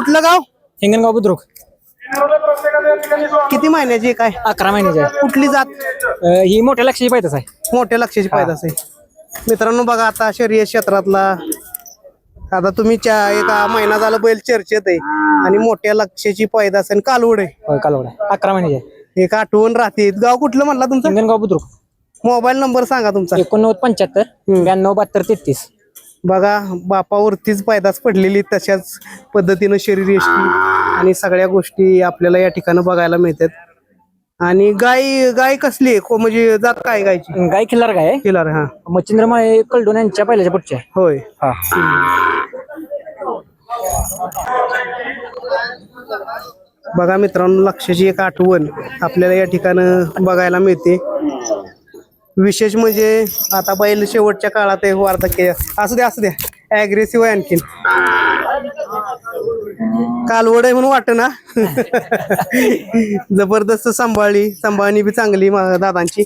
कुठलं गाव? हिंगणगाव बुद्रुक. किती महिन्याची काय? अकरा महिन्याचे आहे. कुठली जात? अं, ही मोठ्या लक्षाची पाहिजेच आहे. मोठ्या लक्षाची पैदास आहे. मित्रांनो बघा आता शर्यत क्षेत्रातला आता तुम्ही चा- एका महिना झाला बैल चर्चेत आहे. आणि मोठ्या लक्षाची पैदास आणि कालवड आहे. होय कालवड आहे. अकरा महिन्याचे आहे. एक आठवण राहते. गाव कुठलं म्हणला तुमचं? हिंगणगाव बुद्रुक. मोबाईल नंबर सांगा तुमचा. एकोणनव्वद पंच्याहत्तर ब्याण्णव बहात्तर तेहतीस. बघा बापावरतीच पैदास पडलेली तशाच पद्धतीनं शरीर यष्टी आणि सगळ्या गोष्टी आपल्याला या ठिकाणी बघायला मिळतात. आणि गाय गाय कसली आहे? को- म्हणजे जात काय गायची? गाय खिल्लार गाय किलर हा. मच्छिंद्र माळे कलडून यांच्या पहिल्याच्या पुढच्या होय. हा. बघा मित्रांनो लक्षाची एक आठवण आपल्याला या ठिकाणी बघायला मिळते. विशेष म्हणजे आता बैल शेवटच्या काळात आहे वार्धक्य असू द्या असू द्या ॲग्रेसिव्ह आहे आणखीन. कालवड आहे म्हणून वाट ना? जबरदस्त सांभाळली. सांभाळणी बी चांगली मा- दादांची.